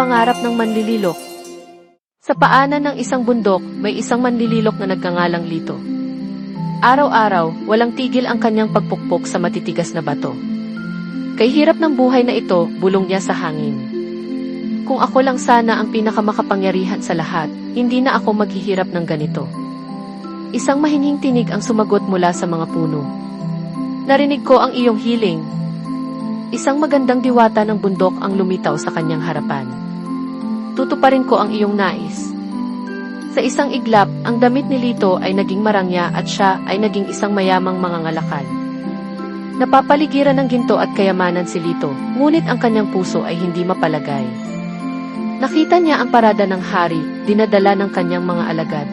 pangarap ng manlililok. Sa paanan ng isang bundok, may isang manlililok na nagkangalang Lito. Araw-araw, walang tigil ang kanyang pagpukpok sa matitigas na bato. Kay hirap ng buhay na ito, bulong niya sa hangin. Kung ako lang sana ang pinakamakapangyarihan sa lahat, hindi na ako maghihirap ng ganito. Isang mahinhing tinig ang sumagot mula sa mga puno. Narinig ko ang iyong hiling. Isang magandang diwata ng bundok ang lumitaw sa kanyang harapan. Tutuparin ko ang iyong nais. Sa isang iglap, ang damit ni Lito ay naging marangya at siya ay naging isang mayamang mangangalakal. Napapaligiran ng ginto at kayamanan si Lito, ngunit ang kanyang puso ay hindi mapalagay. Nakita niya ang parada ng hari, dinadala ng kanyang mga alagad.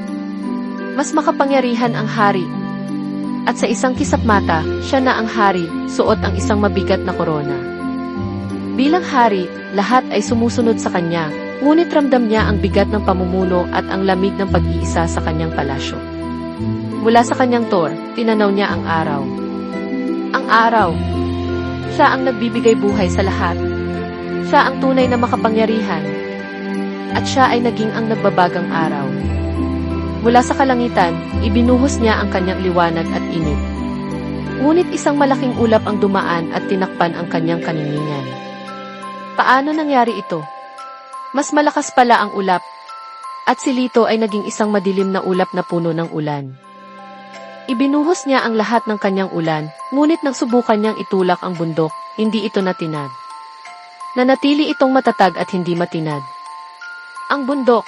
Mas makapangyarihan ang hari. At sa isang kisap mata, siya na ang hari, suot ang isang mabigat na korona. Bilang hari, lahat ay sumusunod sa kanya, ngunit ramdam niya ang bigat ng pamumuno at ang lamig ng pag-iisa sa kanyang palasyo. Mula sa kanyang tor, tinanaw niya ang araw. Ang araw. Siya ang nagbibigay buhay sa lahat. Siya ang tunay na makapangyarihan. At siya ay naging ang nagbabagang araw. Mula sa kalangitan, ibinuhos niya ang kanyang liwanag at init. Ngunit isang malaking ulap ang dumaan at tinakpan ang kanyang kaniningan. Paano nangyari ito? Mas malakas pala ang ulap. At si Lito ay naging isang madilim na ulap na puno ng ulan. Ibinuhos niya ang lahat ng kanyang ulan, ngunit nang subukan niyang itulak ang bundok, hindi ito natinag. Nanatili itong matatag at hindi matinag. Ang bundok.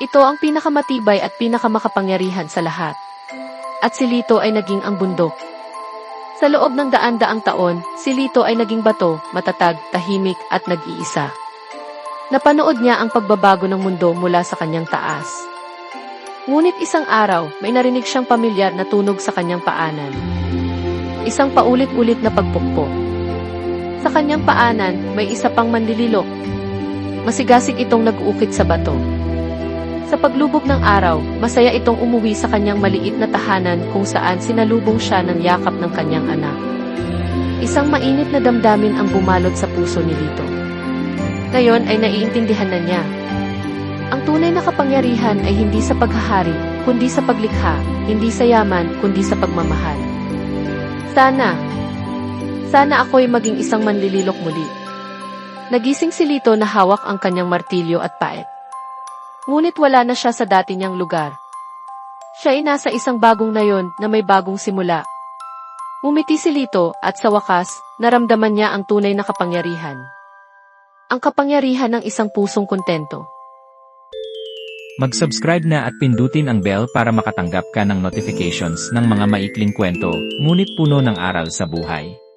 Ito ang pinakamatibay at pinakamakapangyarihan sa lahat. At si Lito ay naging ang bundok. Sa loob ng daan-daang taon, si Lito ay naging bato, matatag, tahimik at nag-iisa. Napanood niya ang pagbabago ng mundo mula sa kanyang taas. Ngunit isang araw, may narinig siyang pamilyar na tunog sa kanyang paanan. Isang paulit-ulit na pagpukpok. Sa kanyang paanan, may isa pang manlililok. Masigasig itong nag-uukit sa bato. Sa paglubog ng araw, masaya itong umuwi sa kanyang maliit na tahanan kung saan sinalubong siya ng yakap ng kanyang anak. Isang mainit na damdamin ang bumalot sa puso ni Lito. Ngayon ay naiintindihan na niya ang tunay na kapangyarihan ay hindi sa paghahari, kundi sa paglikha, hindi sa yaman, kundi sa pagmamahal. Sana, sana ako'y maging isang manlililok muli. Nagising si Lito na hawak ang kanyang martilyo at paet. Ngunit wala na siya sa dati niyang lugar. Siya ay nasa isang bagong nayon na may bagong simula. Umiti si Lito at sa wakas, naramdaman niya ang tunay na kapangyarihan. Ang kapangyarihan ng isang pusong kontento. Mag-subscribe na at pindutin ang bell para makatanggap ka ng notifications ng mga maikling kwento, ngunit puno ng aral sa buhay.